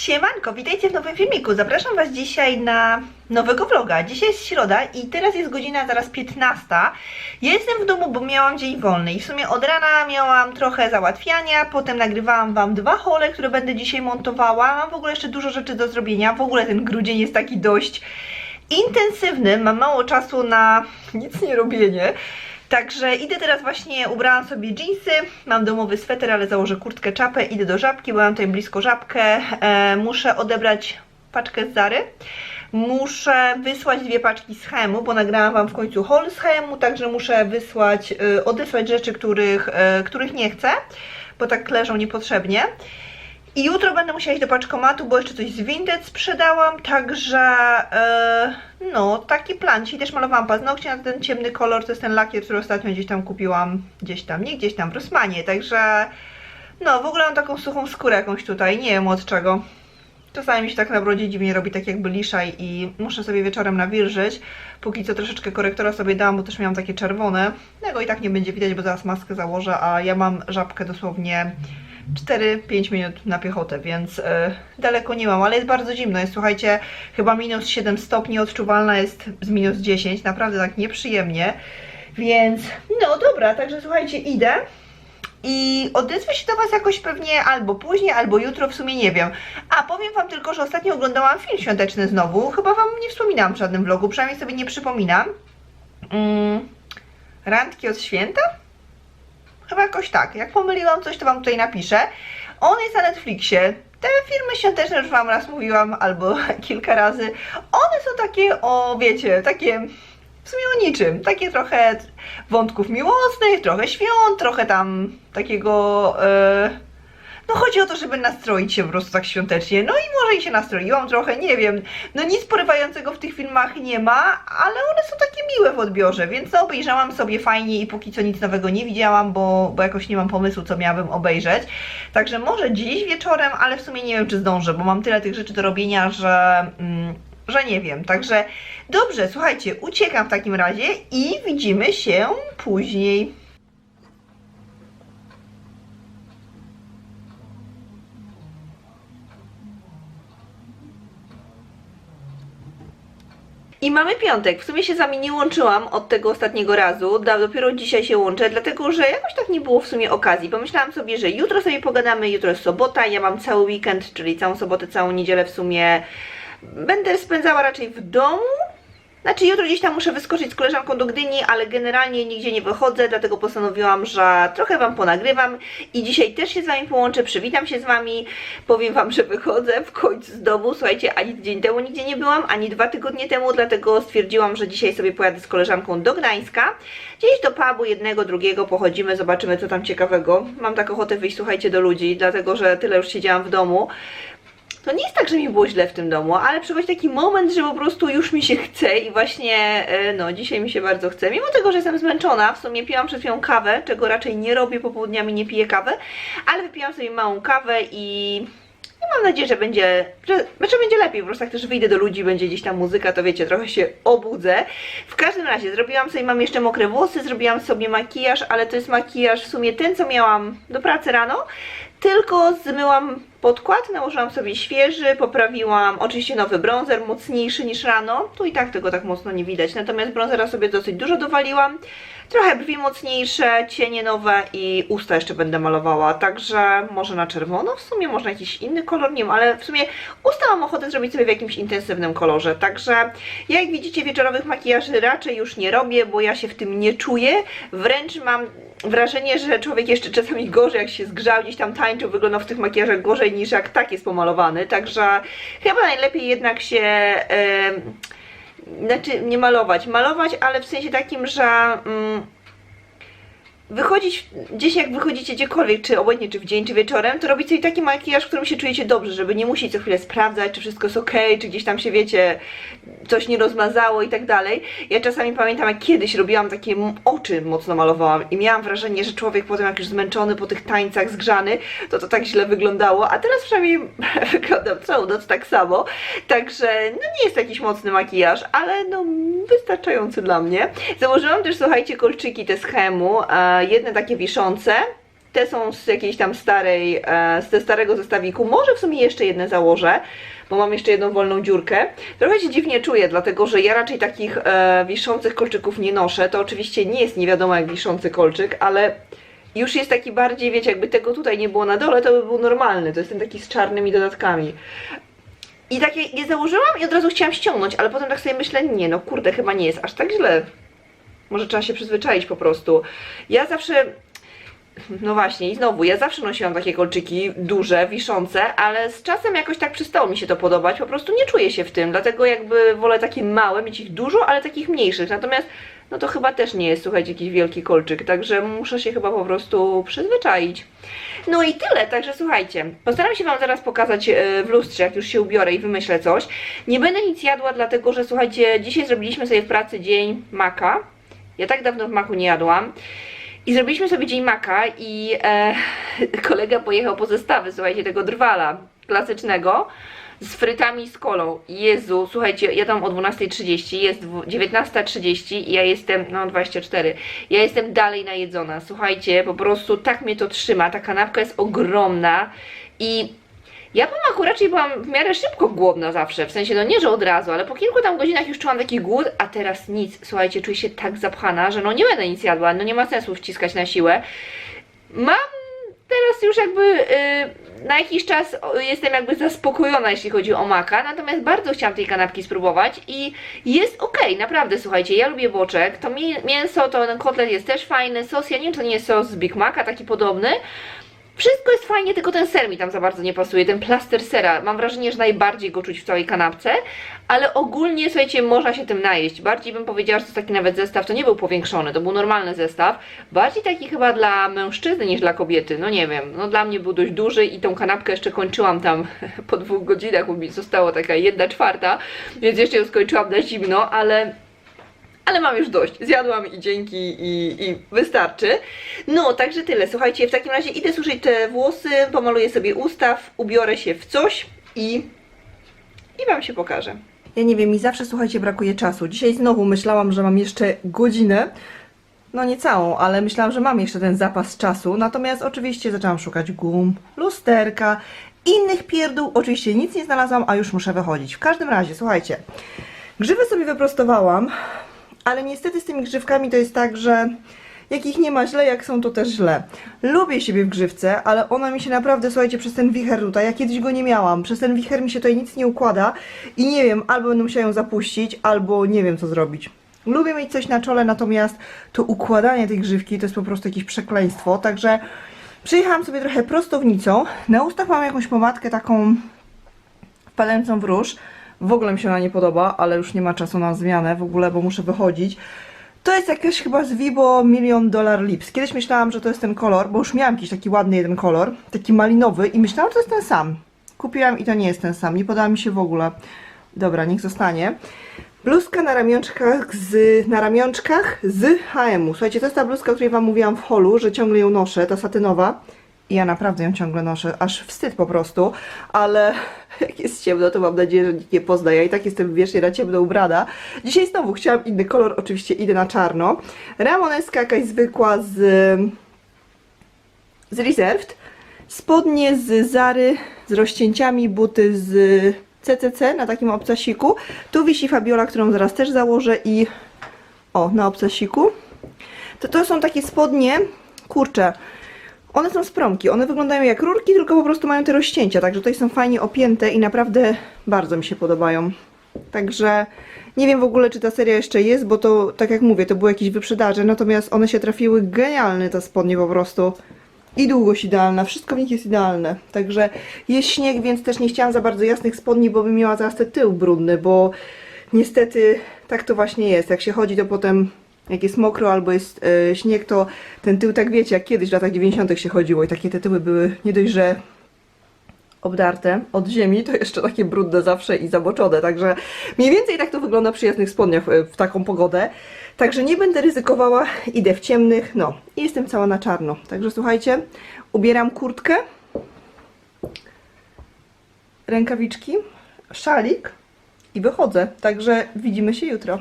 Siemanko, witajcie w nowym filmiku. Zapraszam Was dzisiaj na nowego vloga. Dzisiaj jest środa i teraz jest godzina zaraz 15. Ja jestem w domu, bo miałam dzień wolny i w sumie od rana miałam trochę załatwiania, potem nagrywałam Wam dwa hole, które będę dzisiaj montowała. Mam w ogóle jeszcze dużo rzeczy do zrobienia. W ogóle ten grudzień jest taki dość intensywny, mam mało czasu na nic nie robienie. Także idę teraz właśnie, ubrałam sobie jeansy, mam domowy sweter, ale założę kurtkę, czapę, idę do żabki, bo mam tutaj blisko żabkę, e, muszę odebrać paczkę z Zary, muszę wysłać dwie paczki z Hemu, bo nagrałam Wam w końcu haul z Hemu, także muszę wysłać, e, odesłać rzeczy, których, e, których nie chcę, bo tak leżą niepotrzebnie. I jutro będę musiała iść do paczkomatu, bo jeszcze coś z Vinted sprzedałam, także e, no, taki plan. Dzisiaj też malowałam paznokcie na ten ciemny kolor, to jest ten lakier, który ostatnio gdzieś tam kupiłam, gdzieś tam, nie gdzieś tam, w Rosmanie, także no, w ogóle mam taką suchą skórę jakąś tutaj, nie wiem od czego. Czasami mi się tak na brodzie dziwnie robi, tak jakby liszaj i muszę sobie wieczorem nawilżyć. Póki co troszeczkę korektora sobie dałam, bo też miałam takie czerwone. Tego i tak nie będzie widać, bo zaraz maskę założę, a ja mam żabkę dosłownie 4-5 minut na piechotę, więc y, daleko nie mam, ale jest bardzo zimno. Jest słuchajcie, chyba minus 7 stopni, odczuwalna jest z minus 10, naprawdę tak nieprzyjemnie. Więc no dobra, także słuchajcie, idę. I odezwę się do Was jakoś pewnie albo później, albo jutro, w sumie nie wiem. A powiem Wam tylko, że ostatnio oglądałam film świąteczny znowu. Chyba Wam nie wspominałam w żadnym vlogu, przynajmniej sobie nie przypominam. Mm, randki od święta? Chyba jakoś tak. Jak pomyliłam coś, to Wam tutaj napiszę. On jest na Netflixie. Te filmy świąteczne już Wam raz mówiłam, albo kilka razy. One są takie, o wiecie, takie w sumie o niczym. Takie trochę wątków miłosnych, trochę świąt, trochę tam takiego... e, no chodzi o to, żeby nastroić się po prostu tak świątecznie. No i może i się nastroiłam trochę, nie wiem. No nic porywającego w tych filmach nie ma, ale one są takie miłe w odbiorze, więc no obejrzałam sobie fajnie i póki co nic nowego nie widziałam, bo, bo jakoś nie mam pomysłu, co miałabym obejrzeć. Także może dziś wieczorem, ale w sumie nie wiem, czy zdążę, bo mam tyle tych rzeczy do robienia, że... Mm, że nie wiem, także dobrze, słuchajcie, uciekam w takim razie i widzimy się później. I mamy piątek. W sumie się z wami nie łączyłam od tego ostatniego razu. Dopiero dzisiaj się łączę, dlatego że jakoś tak nie było w sumie okazji. Pomyślałam sobie, że jutro sobie pogadamy, jutro jest sobota, ja mam cały weekend, czyli całą sobotę, całą niedzielę w sumie będę spędzała raczej w domu. Znaczy jutro gdzieś tam muszę wyskoczyć z koleżanką do Gdyni, ale generalnie nigdzie nie wychodzę, dlatego postanowiłam, że trochę Wam ponagrywam i dzisiaj też się z Wami połączę, przywitam się z Wami, powiem Wam, że wychodzę w końcu z domu. Słuchajcie, ani tydzień temu nigdzie nie byłam, ani dwa tygodnie temu, dlatego stwierdziłam, że dzisiaj sobie pojadę z koleżanką do Gdańska. Gdzieś do pubu jednego, drugiego pochodzimy, zobaczymy co tam ciekawego. Mam taką ochotę wyjść, słuchajcie, do ludzi, dlatego że tyle już siedziałam w domu. To nie jest tak, że mi było źle w tym domu, ale przychodzi taki moment, że po prostu już mi się chce i właśnie, e, no, dzisiaj mi się bardzo chce. Mimo tego, że jestem zmęczona, w sumie piłam przed chwilą kawę, czego raczej nie robię, popołudniami nie piję kawy, ale wypiłam sobie małą kawę i i mam nadzieję, że będzie, że, że będzie lepiej, po prostu jak też wyjdę do ludzi, będzie gdzieś tam muzyka, to wiecie, trochę się obudzę. W każdym razie, zrobiłam sobie, mam jeszcze mokre włosy, zrobiłam sobie makijaż, ale to jest makijaż w sumie ten, co miałam do pracy rano, tylko zmyłam podkład, nałożyłam sobie świeży, poprawiłam oczywiście nowy bronzer, mocniejszy niż rano, tu i tak tego tak mocno nie widać, natomiast bronzera sobie dosyć dużo dowaliłam, trochę brwi mocniejsze, cienie nowe i usta jeszcze będę malowała, także może na czerwono, w sumie może jakiś inny kolor, nie wiem, ale w sumie usta mam ochotę zrobić sobie w jakimś intensywnym kolorze, także ja jak widzicie wieczorowych makijaży raczej już nie robię, bo ja się w tym nie czuję, wręcz mam wrażenie, że człowiek jeszcze czasami gorzej, jak się zgrzał, gdzieś tam tańczył, wyglądał w tych makijażach gorzej niż jak tak jest pomalowany, także chyba najlepiej jednak się... em, znaczy nie malować, malować, ale w sensie takim, że mm, wychodzić gdzieś jak wychodzicie gdziekolwiek, czy obojętnie czy w dzień, czy wieczorem, to robić sobie taki makijaż, w którym się czujecie dobrze, żeby nie musieć co chwilę sprawdzać, czy wszystko jest ok, czy gdzieś tam się wiecie, coś nie rozmazało i tak dalej. Ja czasami pamiętam, jak kiedyś robiłam takie oczy mocno malowałam i miałam wrażenie, że człowiek potem jak już zmęczony po tych tańcach, zgrzany, to to tak źle wyglądało, a teraz przynajmniej wyglądam całą noc tak samo, także no nie jest jakiś mocny makijaż, ale no wystarczający dla mnie. Założyłam też, słuchajcie, kolczyki te z Hemu, jedne takie wiszące, Te są z jakiejś tam starej, e, z starego zestawiku. Może w sumie jeszcze jedne założę, bo mam jeszcze jedną wolną dziurkę. Trochę się dziwnie czuję, dlatego że ja raczej takich e, wiszących kolczyków nie noszę. To oczywiście nie jest nie wiadomo jak wiszący kolczyk, ale już jest taki bardziej, wiecie, jakby tego tutaj nie było na dole, to by był normalny. To jest ten taki z czarnymi dodatkami. I takie je założyłam i od razu chciałam ściągnąć, ale potem tak sobie myślę, nie no kurde, chyba nie jest aż tak źle. Może trzeba się przyzwyczaić po prostu. Ja zawsze no właśnie, i znowu, ja zawsze nosiłam takie kolczyki duże, wiszące, ale z czasem jakoś tak przestało mi się to podobać, po prostu nie czuję się w tym, dlatego jakby wolę takie małe, mieć ich dużo, ale takich mniejszych, natomiast no to chyba też nie jest, słuchajcie, jakiś wielki kolczyk, także muszę się chyba po prostu przyzwyczaić. No i tyle, także słuchajcie, postaram się Wam zaraz pokazać e, w lustrze, jak już się ubiorę i wymyślę coś. Nie będę nic jadła, dlatego że słuchajcie, dzisiaj zrobiliśmy sobie w pracy dzień maka, ja tak dawno w maku nie jadłam. I zrobiliśmy sobie dzień maka i e, kolega pojechał po zestawy, słuchajcie, tego drwala klasycznego z frytami z kolą. Jezu, słuchajcie, ja tam o 12.30, jest dwu- 19.30 i ja jestem, no 24, ja jestem dalej najedzona. Słuchajcie, po prostu tak mnie to trzyma, ta kanapka jest ogromna i ja po maku raczej byłam w miarę szybko głodna zawsze, w sensie no nie, że od razu, ale po kilku tam godzinach już czułam taki głód, a teraz nic, słuchajcie, czuję się tak zapchana, że no nie będę nic jadła, no nie ma sensu wciskać na siłę. Mam teraz już jakby y, na jakiś czas jestem jakby zaspokojona, jeśli chodzi o maka, natomiast bardzo chciałam tej kanapki spróbować i jest okej, naprawdę, słuchajcie, ja lubię boczek, to mię- mięso, to ten kotlet jest też fajny, sos, ja nie wiem, czy to nie jest sos z Big Maca, taki podobny, wszystko jest fajnie, tylko ten ser mi tam za bardzo nie pasuje, ten plaster sera. Mam wrażenie, że najbardziej go czuć w całej kanapce, ale ogólnie, słuchajcie, można się tym najeść. Bardziej bym powiedziała, że to taki nawet zestaw, to nie był powiększony, to był normalny zestaw. Bardziej taki chyba dla mężczyzny niż dla kobiety, no nie wiem. No dla mnie był dość duży i tą kanapkę jeszcze kończyłam tam po dwóch godzinach, bo mi została taka jedna czwarta, więc jeszcze ją skończyłam na zimno, ale ale mam już dość. Zjadłam i dzięki i, i wystarczy. No, także tyle. Słuchajcie, w takim razie idę suszyć te włosy, pomaluję sobie ustaw, ubiorę się w coś i, i Wam się pokażę. Ja nie wiem, mi zawsze, słuchajcie, brakuje czasu. Dzisiaj znowu myślałam, że mam jeszcze godzinę. No nie całą, ale myślałam, że mam jeszcze ten zapas czasu. Natomiast oczywiście zaczęłam szukać gum, lusterka, innych pierdół. Oczywiście nic nie znalazłam, a już muszę wychodzić. W każdym razie, słuchajcie, grzywy sobie wyprostowałam, ale niestety z tymi grzywkami to jest tak, że jak ich nie ma źle, jak są to też źle. Lubię siebie w grzywce, ale ona mi się naprawdę, słuchajcie, przez ten wicher tutaj, ja kiedyś go nie miałam, przez ten wicher mi się tutaj nic nie układa i nie wiem, albo będę musiała ją zapuścić, albo nie wiem co zrobić. Lubię mieć coś na czole, natomiast to układanie tej grzywki to jest po prostu jakieś przekleństwo, także przyjechałam sobie trochę prostownicą. Na ustach mam jakąś pomadkę taką palęcą w róż. W ogóle mi się ona nie podoba, ale już nie ma czasu na zmianę w ogóle, bo muszę wychodzić. To jest jakaś chyba z Vibo Million Dollar Lips. Kiedyś myślałam, że to jest ten kolor, bo już miałam jakiś taki ładny jeden kolor, taki malinowy i myślałam, że to jest ten sam. Kupiłam i to nie jest ten sam, nie podoba mi się w ogóle. Dobra, niech zostanie. Bluzka na ramionczkach z, na ramionczkach z H&M-u. Słuchajcie, to jest ta bluzka, o której Wam mówiłam w holu, że ciągle ją noszę, ta satynowa. I ja naprawdę ją ciągle noszę, aż wstyd po prostu, ale jak jest ciemno, to mam nadzieję, że nikt nie pozna. Ja i tak jestem wiecznie na ciemno ubrana. Dzisiaj znowu chciałam inny kolor, oczywiście idę na czarno. Ramoneska jakaś zwykła z, z Reserved. Spodnie z Zary, z rozcięciami, buty z CCC na takim obcasiku. Tu wisi Fabiola, którą zaraz też założę i o, na obcasiku. To, to są takie spodnie, kurczę, one są z promki, one wyglądają jak rurki, tylko po prostu mają te rozcięcia, także tutaj są fajnie opięte i naprawdę bardzo mi się podobają. Także nie wiem w ogóle, czy ta seria jeszcze jest, bo to, tak jak mówię, to były jakieś wyprzedaże, natomiast one się trafiły genialne, te spodnie po prostu. I długość idealna, wszystko w nich jest idealne. Także jest śnieg, więc też nie chciałam za bardzo jasnych spodni, bo bym miała zaraz ten tył brudny, bo niestety tak to właśnie jest. Jak się chodzi, to potem jak jest mokro albo jest e, śnieg, to ten tył tak wiecie, jak kiedyś w latach 90. się chodziło i takie te tyły były nie dość, że obdarte od ziemi, to jeszcze takie brudne zawsze i zaboczone, także mniej więcej tak to wygląda przy jasnych spodniach w, w taką pogodę. Także nie będę ryzykowała, idę w ciemnych, no i jestem cała na czarno. Także słuchajcie, ubieram kurtkę, rękawiczki, szalik i wychodzę. Także widzimy się jutro.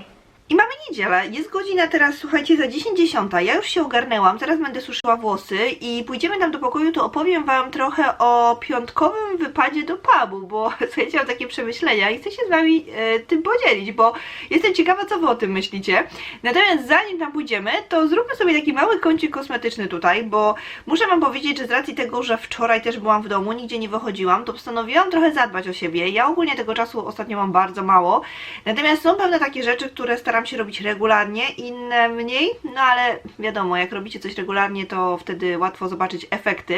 Niedzielę. Jest godzina teraz, słuchajcie, za 10.10. Ja już się ogarnęłam, zaraz będę suszyła włosy i pójdziemy tam do pokoju, to opowiem Wam trochę o piątkowym wypadzie do pubu, bo słuchajcie, mam takie przemyślenia i chcę się z Wami e, tym podzielić, bo jestem ciekawa, co Wy o tym myślicie. Natomiast zanim tam pójdziemy, to zróbmy sobie taki mały kącik kosmetyczny tutaj, bo muszę Wam powiedzieć, że z racji tego, że wczoraj też byłam w domu, nigdzie nie wychodziłam, to postanowiłam trochę zadbać o siebie. Ja ogólnie tego czasu ostatnio mam bardzo mało, natomiast są pewne takie rzeczy, które staram się robić regularnie, inne mniej, no ale wiadomo, jak robicie coś regularnie, to wtedy łatwo zobaczyć efekty.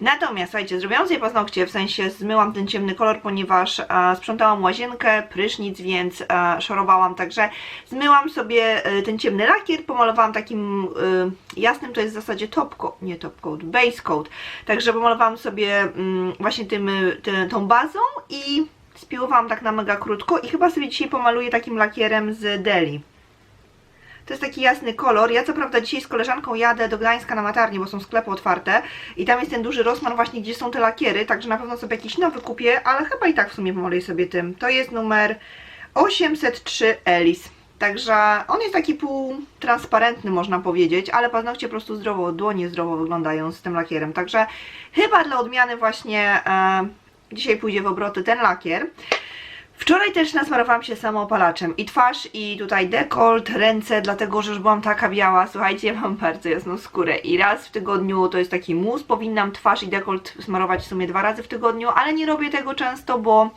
Natomiast, słuchajcie, zrobiłam sobie paznokcie, w sensie zmyłam ten ciemny kolor, ponieważ a, sprzątałam łazienkę, prysznic, więc a, szorowałam, także zmyłam sobie e, ten ciemny lakier, pomalowałam takim e, jasnym, to jest w zasadzie top coat, nie top coat, base coat, także pomalowałam sobie mm, właśnie tym, y, ty, tą bazą i spiłowałam tak na mega krótko i chyba sobie dzisiaj pomaluję takim lakierem z Deli. To jest taki jasny kolor. Ja co prawda dzisiaj z koleżanką jadę do Gdańska na matarnię, bo są sklepy otwarte i tam jest ten duży rozmiar właśnie, gdzie są te lakiery, także na pewno sobie jakiś nowy kupię, ale chyba i tak w sumie pomaluję sobie tym. To jest numer 803 Elis. Także on jest taki półtransparentny można powiedzieć, ale paznokcie po prostu zdrowo, dłonie zdrowo wyglądają z tym lakierem. Także chyba dla odmiany właśnie e, dzisiaj pójdzie w obroty ten lakier. Wczoraj też nasmarowałam się samoopalaczem i twarz, i tutaj dekolt, ręce, dlatego że już byłam taka biała. Słuchajcie, mam bardzo jasną skórę i raz w tygodniu to jest taki mus. Powinnam twarz i dekolt smarować w sumie dwa razy w tygodniu, ale nie robię tego często, bo,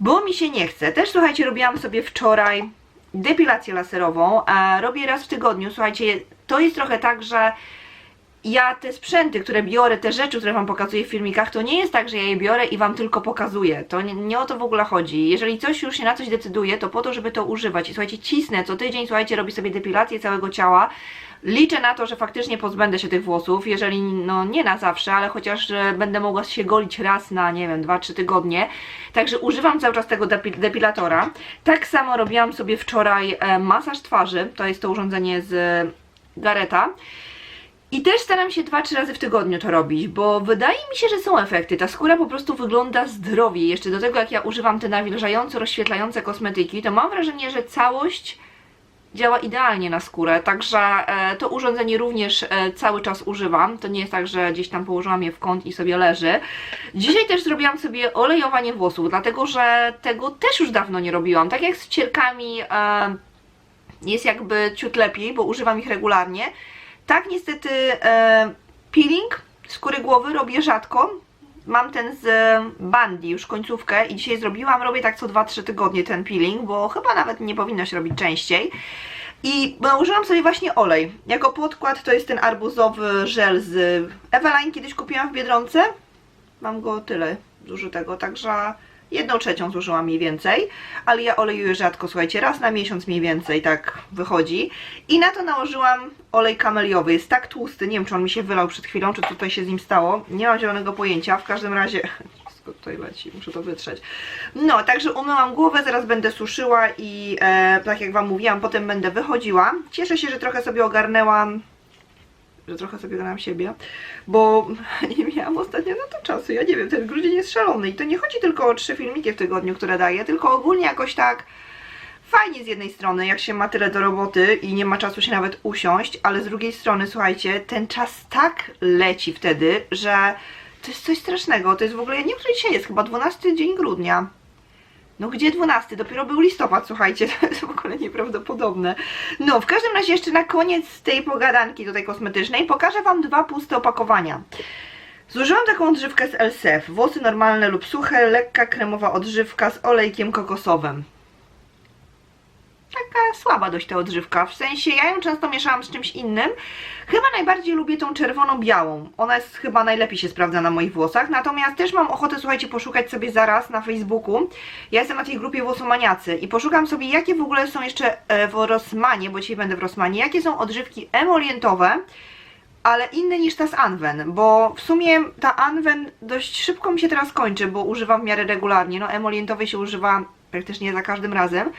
bo mi się nie chce. Też słuchajcie, robiłam sobie wczoraj depilację laserową. Robię raz w tygodniu. Słuchajcie, to jest trochę tak, że ja te sprzęty, które biorę, te rzeczy, które Wam pokazuję w filmikach, to nie jest tak, że ja je biorę i Wam tylko pokazuję. To nie, nie o to w ogóle chodzi. Jeżeli coś już się na coś decyduje, to po to, żeby to używać. I słuchajcie, cisnę co tydzień, słuchajcie, robię sobie depilację całego ciała. Liczę na to, że faktycznie pozbędę się tych włosów, jeżeli no nie na zawsze, ale chociaż że będę mogła się golić raz na, nie wiem, 2-3 tygodnie. Także używam cały czas tego depi depilatora. Tak samo robiłam sobie wczoraj e, masaż twarzy, to jest to urządzenie z e, Gareta. I też staram się 2-3 razy w tygodniu to robić, bo wydaje mi się, że są efekty. Ta skóra po prostu wygląda zdrowiej. Jeszcze do tego, jak ja używam te nawilżające, rozświetlające kosmetyki, to mam wrażenie, że całość działa idealnie na skórę. Także e, to urządzenie również e, cały czas używam. To nie jest tak, że gdzieś tam położyłam je w kąt i sobie leży. Dzisiaj też zrobiłam sobie olejowanie włosów, dlatego że tego też już dawno nie robiłam. Tak jak z cierkami e, jest jakby ciut lepiej, bo używam ich regularnie. Tak niestety e, peeling skóry głowy robię rzadko. Mam ten z Bandy już końcówkę i dzisiaj zrobiłam. Robię tak co 2-3 tygodnie ten peeling, bo chyba nawet nie powinno się robić częściej. I nałożyłam sobie właśnie olej. Jako podkład to jest ten arbuzowy żel z Eveline, kiedyś kupiłam w Biedronce. Mam go tyle zużytego, także jedną trzecią zużyłam mniej więcej, ale ja olejuję rzadko, słuchajcie, raz na miesiąc mniej więcej tak wychodzi. I na to nałożyłam olej kameliowy, jest tak tłusty, nie wiem czy on mi się wylał przed chwilą, czy tutaj się z nim stało, nie mam zielonego pojęcia, w każdym razie... Wszystko tutaj leci, muszę to wytrzeć. No, także umyłam głowę, zaraz będę suszyła i e, tak jak Wam mówiłam, potem będę wychodziła. Cieszę się, że trochę sobie ogarnęłam że trochę sobie ogarnęłam siebie, bo nie miałam ostatnio na to czasu. Ja nie wiem, ten grudzień jest szalony i to nie chodzi tylko o trzy filmiki w tygodniu, które daję, tylko ogólnie jakoś tak fajnie z jednej strony, jak się ma tyle do roboty i nie ma czasu się nawet usiąść, ale z drugiej strony, słuchajcie, ten czas tak leci wtedy, że to jest coś strasznego. To jest w ogóle, nie wiem, dzisiaj jest, chyba 12 dzień grudnia. No gdzie 12? Dopiero był listopad, słuchajcie, to jest w ogóle nieprawdopodobne. No, w każdym razie jeszcze na koniec tej pogadanki tutaj kosmetycznej pokażę Wam dwa puste opakowania. Zużyłam taką odżywkę z LSF, włosy normalne lub suche, lekka kremowa odżywka z olejkiem kokosowym. Taka słaba dość ta odżywka, w sensie ja ją często mieszałam z czymś innym. Chyba najbardziej lubię tą czerwono-białą. Ona jest chyba najlepiej się sprawdza na moich włosach. Natomiast też mam ochotę, słuchajcie, poszukać sobie zaraz na Facebooku. Ja jestem na tej grupie włosomaniacy i poszukam sobie, jakie w ogóle są jeszcze e, w Rossmanie, bo dzisiaj będę w Rossmanie, jakie są odżywki emolientowe, ale inne niż ta z Anwen, bo w sumie ta Anwen dość szybko mi się teraz kończy, bo używam w miarę regularnie. No emolientowej się używa praktycznie za każdym razem.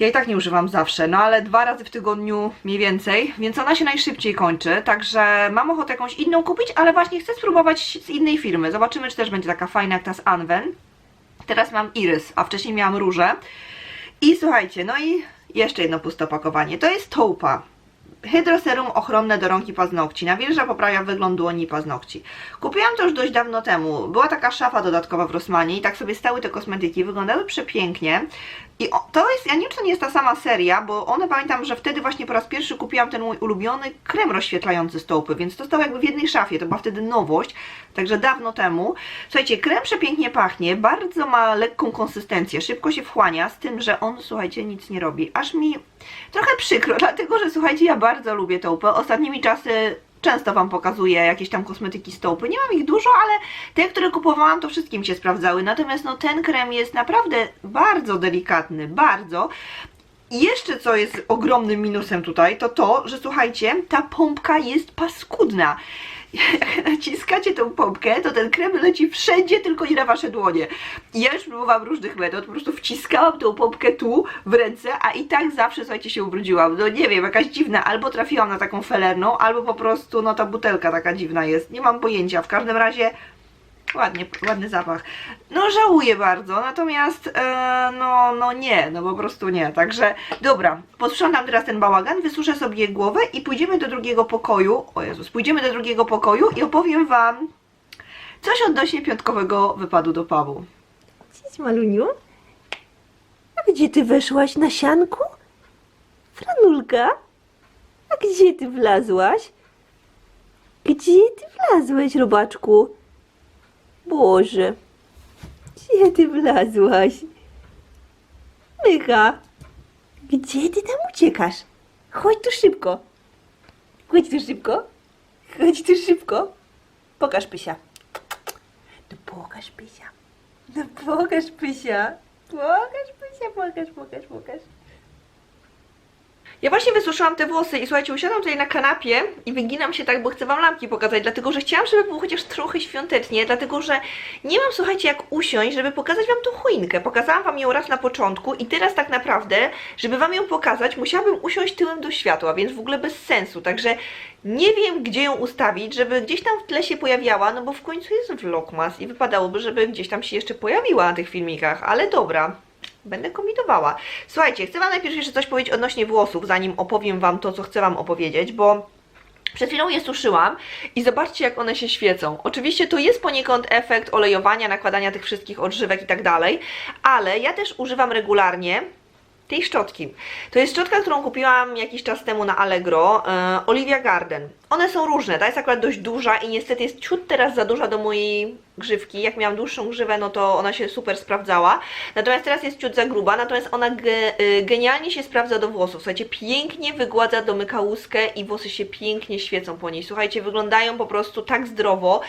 Ja i tak nie używam zawsze, no ale dwa razy w tygodniu mniej więcej, więc ona się najszybciej kończy, także mam ochotę jakąś inną kupić, ale właśnie chcę spróbować z innej firmy. Zobaczymy, czy też będzie taka fajna jak ta z Anwen. Teraz mam Iris, a wcześniej miałam róże. I słuchajcie, no i Jeszcze jedno puste opakowanie. To jest Toupa. Hydroserum ochronne do rąk i paznokci. Nawilża, poprawia wygląd dłoni i paznokci. Kupiłam to już dość dawno temu. Była taka szafa dodatkowa w Rossmanie i tak sobie stały te kosmetyki. Wyglądały przepięknie. I to jest, ja nie wiem, czy to nie jest ta sama seria, bo one pamiętam, że wtedy właśnie po raz pierwszy kupiłam ten mój ulubiony krem rozświetlający stopy, więc to stało jakby w jednej szafie, to była wtedy nowość, także dawno temu. Słuchajcie, krem przepięknie pachnie, bardzo ma lekką konsystencję, szybko się wchłania, z tym, że on, słuchajcie, nic nie robi. Aż mi trochę przykro, dlatego, że słuchajcie, ja bardzo lubię taupę. Ostatnimi czasy często Wam pokazuję jakieś tam kosmetyki stopy. Nie mam ich dużo, ale te, które kupowałam, to wszystkim się sprawdzały. Natomiast no, ten krem jest naprawdę bardzo delikatny, bardzo. I jeszcze co jest ogromnym minusem tutaj, to to, że słuchajcie, ta pompka jest paskudna. Jak naciskacie tą pompkę, to ten krem leci wszędzie, tylko nie na wasze dłonie. I ja już próbowałam różnych metod, po prostu wciskałam tą pompkę tu w ręce, a i tak zawsze, słuchajcie, się ubrudziłam. No nie wiem, jakaś dziwna, albo trafiłam na taką felerną, albo po prostu, no ta butelka taka dziwna jest. Nie mam pojęcia, w każdym razie ładnie, ładny zapach. No żałuję bardzo, natomiast e, no, no nie, no po prostu nie. Także dobra, posprzątam teraz ten bałagan, wysuszę sobie głowę i pójdziemy do drugiego pokoju. O Jezus, pójdziemy do drugiego pokoju i opowiem Wam coś odnośnie piątkowego wypadu do pubu. Cześć, Maluniu. A gdzie ty weszłaś na sianku? Franulka? A gdzie ty wlazłaś? Gdzie ty wlazłeś, robaczku? Boże, gdzie ty wlazłaś? Mycha, gdzie ty tam uciekasz? Chodź tu szybko. Chodź tu szybko. Chodź tu szybko. Pokaż Pysia. No pokaż Pysia. No pokaż Pysia. Pokaż Pysia, pokaż, pokaż, pokaż. Ja właśnie wysuszyłam te włosy i słuchajcie, usiadłam tutaj na kanapie i wyginam się tak, bo chcę Wam lampki pokazać, dlatego że chciałam, żeby było chociaż trochę świątecznie, dlatego że nie mam, słuchajcie, jak usiąść, żeby pokazać Wam tą choinkę. Pokazałam Wam ją raz na początku i teraz tak naprawdę, żeby Wam ją pokazać, musiałabym usiąść tyłem do światła, więc w ogóle bez sensu, także nie wiem, gdzie ją ustawić, żeby gdzieś tam w tle się pojawiała, no bo w końcu jest vlogmas i wypadałoby, żeby gdzieś tam się jeszcze pojawiła na tych filmikach, ale dobra. Będę kombinowała. Słuchajcie, chcę Wam najpierw jeszcze coś powiedzieć odnośnie włosów, zanim opowiem Wam to, co chcę Wam opowiedzieć, bo przed chwilą je suszyłam i zobaczcie, jak one się świecą. Oczywiście to jest poniekąd efekt olejowania, nakładania tych wszystkich odżywek i tak dalej, ale ja też używam regularnie tej szczotki. To jest szczotka, którą kupiłam jakiś czas temu na Allegro, e, Olivia Garden. One są różne, ta jest akurat dość duża i niestety jest ciut teraz za duża do mojej grzywki. Jak miałam dłuższą grzywę, no to ona się super sprawdzała. Natomiast teraz jest ciut za gruba, natomiast ona ge, y, genialnie się sprawdza do włosów. Słuchajcie, pięknie wygładza, domyka łuskę i włosy się pięknie świecą po niej. Słuchajcie, wyglądają po prostu tak zdrowo.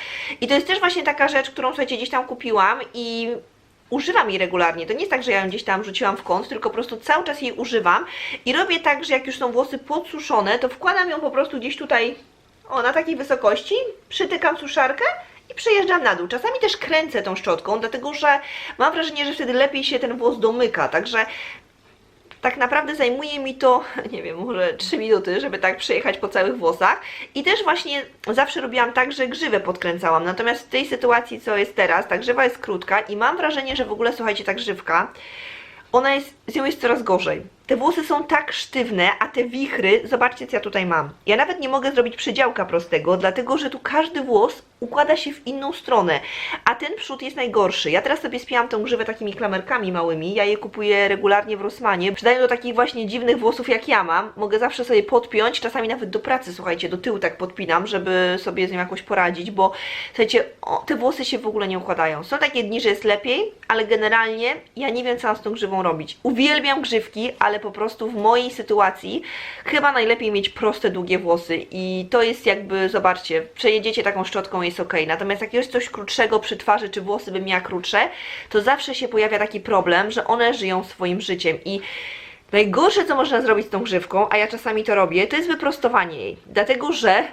I to jest też właśnie taka rzecz, którą słuchajcie, gdzieś tam kupiłam i używam jej regularnie. To nie jest tak, że ja ją gdzieś tam rzuciłam w kąt, tylko po prostu cały czas jej używam i robię tak, że jak już są włosy podsuszone, to wkładam ją po prostu gdzieś tutaj, o, na takiej wysokości, przytykam suszarkę i przejeżdżam na dół. Czasami też kręcę tą szczotką, dlatego że mam wrażenie, że wtedy lepiej się ten włos domyka, także tak naprawdę zajmuje mi to, nie wiem, może 3 minuty, żeby tak przejechać po całych włosach. I też właśnie zawsze robiłam tak, że grzywę podkręcałam. Natomiast w tej sytuacji, co jest teraz, ta grzywa jest krótka i mam wrażenie, że w ogóle, słuchajcie, ta grzywka, ona jest, z nią jest coraz gorzej. Te włosy są tak sztywne, a te wichry, zobaczcie co ja tutaj mam. Ja nawet nie mogę zrobić przedziałka prostego, dlatego że tu każdy włos układa się w inną stronę, a ten przód jest najgorszy. Ja teraz sobie spięłam tą grzywę takimi klamerkami małymi, ja je kupuję regularnie w Rossmanie. Przydają do takich właśnie dziwnych włosów jak ja mam. Mogę zawsze sobie podpiąć, czasami nawet do pracy, słuchajcie, do tyłu tak podpinam, żeby sobie z nią jakoś poradzić, bo słuchajcie, o, te włosy się w ogóle nie układają. Są takie dni, że jest lepiej, ale generalnie ja nie wiem co mam z tą grzywą robić. Uwielbiam grzywki, ale po prostu w mojej sytuacji chyba najlepiej mieć proste, długie włosy i to jest jakby, zobaczcie, przejedziecie taką szczotką, jest ok. Natomiast jak jest coś krótszego przy twarzy, czy włosy bym miała krótsze, to zawsze się pojawia taki problem, że one żyją swoim życiem i najgorsze, co można zrobić z tą grzywką, a ja czasami to robię, to jest wyprostowanie jej. Dlatego, że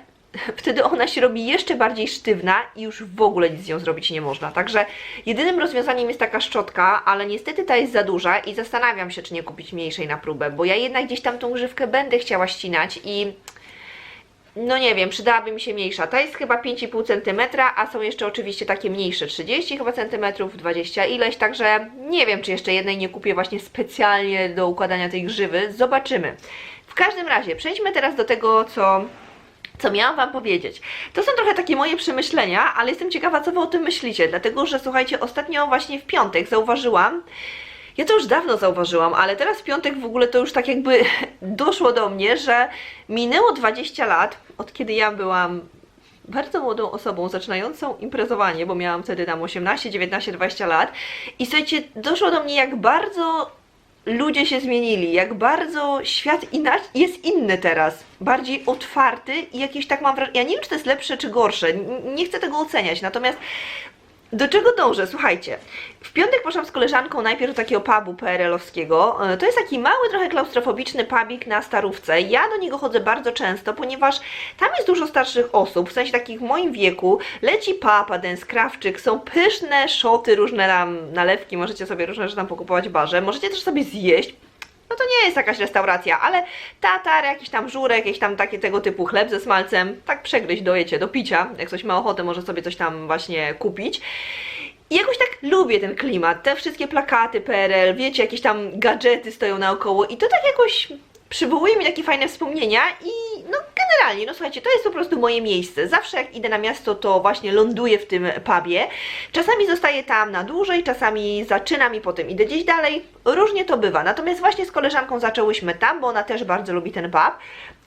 wtedy ona się robi jeszcze bardziej sztywna i już w ogóle nic z nią zrobić nie można. Także jedynym rozwiązaniem jest taka szczotka, ale niestety ta jest za duża i zastanawiam się, czy nie kupić mniejszej na próbę, bo ja jednak gdzieś tam tą grzywkę będę chciała ścinać i no nie wiem, przydałaby mi się mniejsza. Ta jest chyba 5,5 cm, a są jeszcze oczywiście takie mniejsze, 30 chyba centymetrów, 20 ileś, także nie wiem, czy jeszcze jednej nie kupię właśnie specjalnie do układania tej grzywy. Zobaczymy. W każdym razie, przejdźmy teraz do tego, co co miałam Wam powiedzieć. To są trochę takie moje przemyślenia, ale jestem ciekawa, co Wy o tym myślicie, dlatego że słuchajcie, ostatnio właśnie w piątek zauważyłam, ja to już dawno zauważyłam, ale teraz w piątek w ogóle to już tak jakby doszło do mnie, że minęło 20 lat, od kiedy ja byłam bardzo młodą osobą zaczynającą imprezowanie, bo miałam wtedy tam 18, 19, 20 lat i słuchajcie, doszło do mnie jak bardzo ludzie się zmienili, jak bardzo świat inac- jest inny teraz, bardziej otwarty i jakiś tak mam wrażenie, ja nie wiem czy to jest lepsze czy gorsze, nie chcę tego oceniać, natomiast do czego dążę? Słuchajcie, w piątek poszłam z koleżanką najpierw do takiego pubu PRL-owskiego. E, To jest taki mały, trochę klaustrofobiczny pubik na Starówce. Ja do niego chodzę bardzo często, ponieważ tam jest dużo starszych osób, w sensie takich w moim wieku. Leci papa, dance, krawczyk, są pyszne szoty, różne tam nalewki, możecie sobie różne rzeczy tam pokupować w barze. Możecie też sobie zjeść. No to nie jest jakaś restauracja, ale tatar, jakiś tam żurek, jakieś tam takie tego typu chleb ze smalcem, tak przegryźć dojecie do picia, jak ktoś ma ochotę, może sobie coś tam właśnie kupić. I jakoś tak lubię ten klimat, te wszystkie plakaty PRL, wiecie, jakieś tam gadżety stoją naokoło i to tak jakoś przywołuje mi takie fajne wspomnienia i no generalnie, no słuchajcie, to jest po prostu moje miejsce. Zawsze jak idę na miasto, to właśnie ląduję w tym pubie. Czasami zostaję tam na dłużej, czasami zaczynam i potem idę gdzieś dalej. Różnie to bywa. Natomiast właśnie z koleżanką zaczęłyśmy tam, bo ona też bardzo lubi ten pub.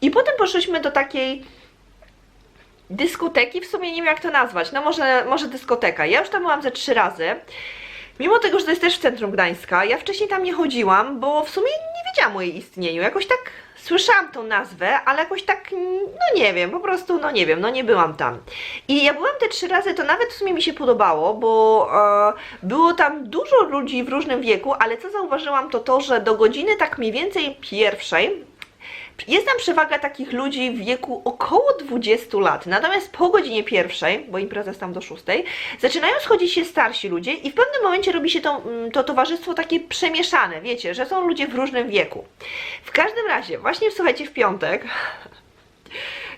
I potem poszłyśmy do takiej dyskoteki, w sumie nie wiem jak to nazwać, no może, może dyskoteka. Ja już tam byłam ze trzy razy. Mimo tego, że to jest też w centrum Gdańska, ja wcześniej tam nie chodziłam, bo w sumie nie wiedziałam o jej istnieniu. Jakoś tak słyszałam tą nazwę, ale jakoś tak, no nie wiem, po prostu, no nie wiem, no nie byłam tam. I ja byłam te trzy razy, to nawet w sumie mi się podobało, bo e, było tam dużo ludzi w różnym wieku, ale co zauważyłam to to, że do godziny tak mniej więcej pierwszej, jest tam przewaga takich ludzi w wieku około 20 lat. Natomiast po godzinie pierwszej, bo impreza jest tam do 6, zaczynają schodzić się starsi ludzie i w pewnym momencie robi się to, mm, to towarzystwo takie przemieszane, wiecie, że są ludzie w różnym wieku. W każdym razie, właśnie słuchajcie, w piątek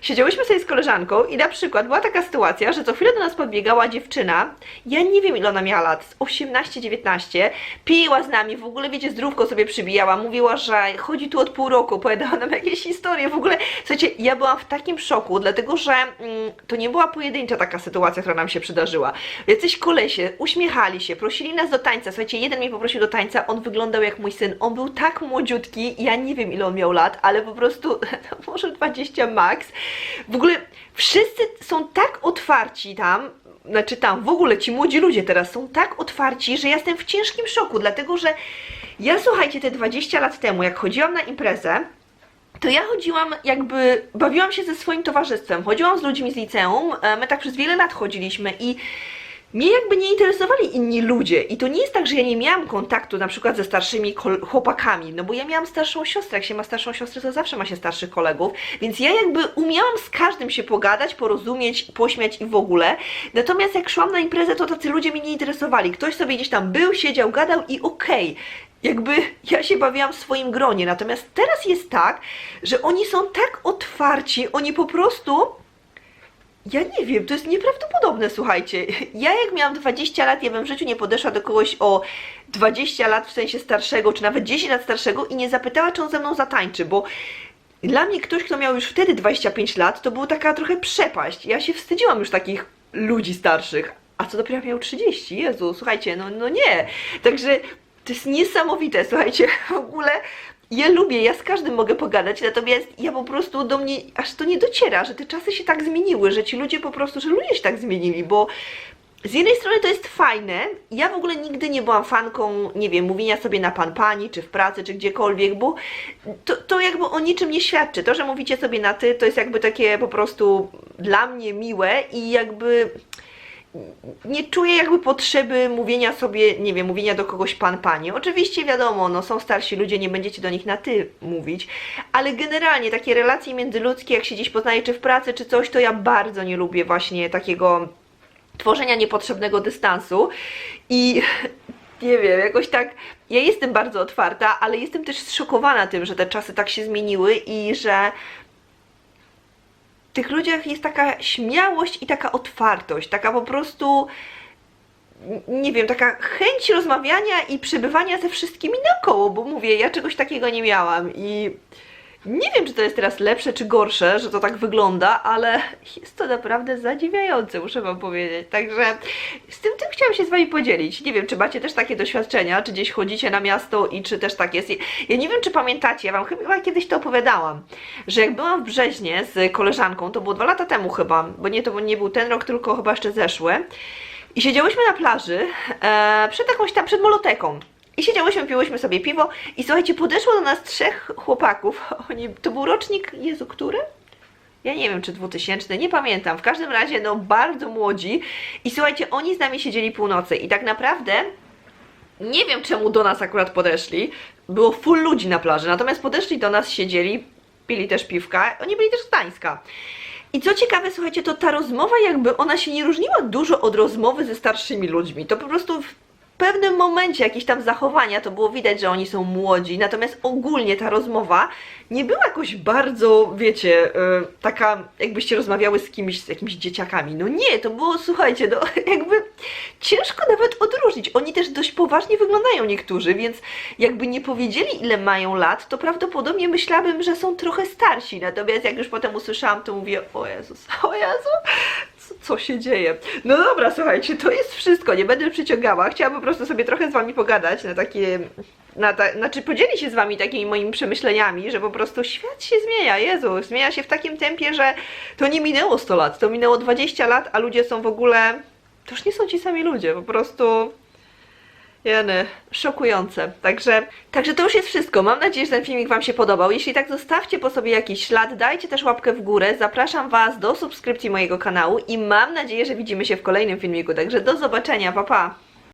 Siedziałyśmy sobie z koleżanką i na przykład była taka sytuacja, że co chwilę do nas podbiegała dziewczyna, ja nie wiem ile ona miała lat, z 18-19, piła z nami, w ogóle wiecie, zdrówko sobie przybijała, mówiła, że chodzi tu od pół roku, opowiadała nam jakieś historie, w ogóle, słuchajcie, ja byłam w takim szoku, dlatego, że mm, to nie była pojedyncza taka sytuacja, która nam się przydarzyła. Jacyś kolesie uśmiechali się, prosili nas do tańca, słuchajcie, jeden mnie poprosił do tańca, on wyglądał jak mój syn, on był tak młodziutki, ja nie wiem ile on miał lat, ale po prostu, no, może 20 max, w ogóle wszyscy są tak otwarci tam, znaczy tam w ogóle ci młodzi ludzie teraz są tak otwarci, że ja jestem w ciężkim szoku, dlatego że ja słuchajcie, te 20 lat temu, jak chodziłam na imprezę, to ja chodziłam jakby, bawiłam się ze swoim towarzystwem, chodziłam z ludźmi z liceum, e, my tak przez wiele lat chodziliśmy i mnie jakby nie interesowali inni ludzie i to nie jest tak, że ja nie miałam kontaktu na przykład ze starszymi chłopakami, no bo ja miałam starszą siostrę, jak się ma starszą siostrę, to zawsze ma się starszych kolegów, więc ja jakby umiałam z każdym się pogadać, porozumieć, pośmiać i w ogóle, natomiast jak szłam na imprezę, to tacy ludzie mnie nie interesowali, ktoś sobie gdzieś tam był, siedział, gadał i okej, jakby ja się bawiłam w swoim gronie, natomiast teraz jest tak, że oni są tak otwarci, oni po prostu ja nie wiem, to jest nieprawdopodobne, słuchajcie. Ja jak miałam 20 lat, ja bym w życiu nie podeszła do kogoś o 20 lat w sensie starszego, czy nawet 10 lat starszego i nie zapytała, czy on ze mną zatańczy, bo dla mnie ktoś, kto miał już wtedy 25 lat, to była taka trochę przepaść. Ja się wstydziłam już takich ludzi starszych. A co dopiero miał 30? Jezu, słuchajcie, no, no nie. Także to jest niesamowite, słuchajcie, w ogóle ja lubię, ja z każdym mogę pogadać, natomiast ja po prostu do mnie aż to nie dociera, że te czasy się tak zmieniły, że ci ludzie po prostu, że ludzie się tak zmienili, bo z jednej strony to jest fajne, ja w ogóle nigdy nie byłam fanką, nie wiem, mówienia sobie na pan, pani, czy w pracy, czy gdziekolwiek, bo to, to jakby o niczym nie świadczy. To, że mówicie sobie na ty, to jest jakby takie po prostu dla mnie miłe i jakby nie czuję jakby potrzeby mówienia sobie, nie wiem, mówienia do kogoś pan, pani. Oczywiście wiadomo, no są starsi ludzie, nie będziecie do nich na ty mówić, ale generalnie takie relacje międzyludzkie, jak się gdzieś poznaje, czy w pracy, czy coś, to ja bardzo nie lubię właśnie takiego tworzenia niepotrzebnego dystansu i nie wiem, jakoś tak, ja jestem bardzo otwarta, ale jestem też zszokowana tym, że te czasy tak się zmieniły i że tych ludziach jest taka śmiałość i taka otwartość, taka po prostu nie wiem, taka chęć rozmawiania i przebywania ze wszystkimi naokoło, bo mówię, ja czegoś takiego nie miałam i nie wiem, czy to jest teraz lepsze czy gorsze, że to tak wygląda, ale jest to naprawdę zadziwiające, muszę Wam powiedzieć. Także z tym, tym chciałam się z Wami podzielić. Nie wiem, czy macie też takie doświadczenia, czy gdzieś chodzicie na miasto i czy też tak jest. Ja nie wiem, czy pamiętacie, ja Wam chyba kiedyś to opowiadałam, że jak byłam w Brzeźnie z koleżanką, to było dwa lata temu chyba, bo nie, to nie był ten rok, tylko chyba jeszcze zeszły. I siedziałyśmy na plaży e, przed jakąś tam, przed moloteką. I siedziałyśmy, piłyśmy sobie piwo i słuchajcie, podeszło do nas trzech chłopaków. Oni, to był rocznik, Jezu, który? Ja nie wiem, czy 2000, nie pamiętam. W każdym razie, no bardzo młodzi. I słuchajcie, oni z nami siedzieli północy i tak naprawdę nie wiem, czemu do nas akurat podeszli. Było full ludzi na plaży, natomiast podeszli do nas, siedzieli, pili też piwka. Oni byli też z Gdańska. I co ciekawe, słuchajcie, to ta rozmowa jakby ona się nie różniła dużo od rozmowy ze starszymi ludźmi. To po prostu w pewnym momencie jakieś tam zachowania to było widać, że oni są młodzi, natomiast ogólnie ta rozmowa nie była jakoś bardzo, wiecie, y, taka jakbyście rozmawiały z kimś, z jakimiś dzieciakami. No nie, to było, słuchajcie, no jakby ciężko nawet odróżnić. Oni też dość poważnie wyglądają niektórzy, więc jakby nie powiedzieli ile mają lat, to prawdopodobnie myślałabym, że są trochę starsi. Natomiast jak już potem usłyszałam, to mówię, o Jezus, o Jezu, co, się dzieje? No dobra, słuchajcie, to jest wszystko, nie będę przyciągała. Chciałam po prostu sobie trochę z wami pogadać na takie, na ta, znaczy podzielić się z wami takimi moimi przemyśleniami, że po prostu świat się zmienia, Jezu, zmienia się w takim tempie, że to nie minęło 100 lat, to minęło 20 lat, a ludzie są w ogóle, to już nie są ci sami ludzie, po prostu Jeny, szokujące. Także, także to już jest wszystko. Mam nadzieję, że ten filmik Wam się podobał. Jeśli tak, zostawcie po sobie jakiś ślad, dajcie też łapkę w górę. Zapraszam Was do subskrypcji mojego kanału i mam nadzieję, że widzimy się w kolejnym filmiku. Także do zobaczenia, pa pa!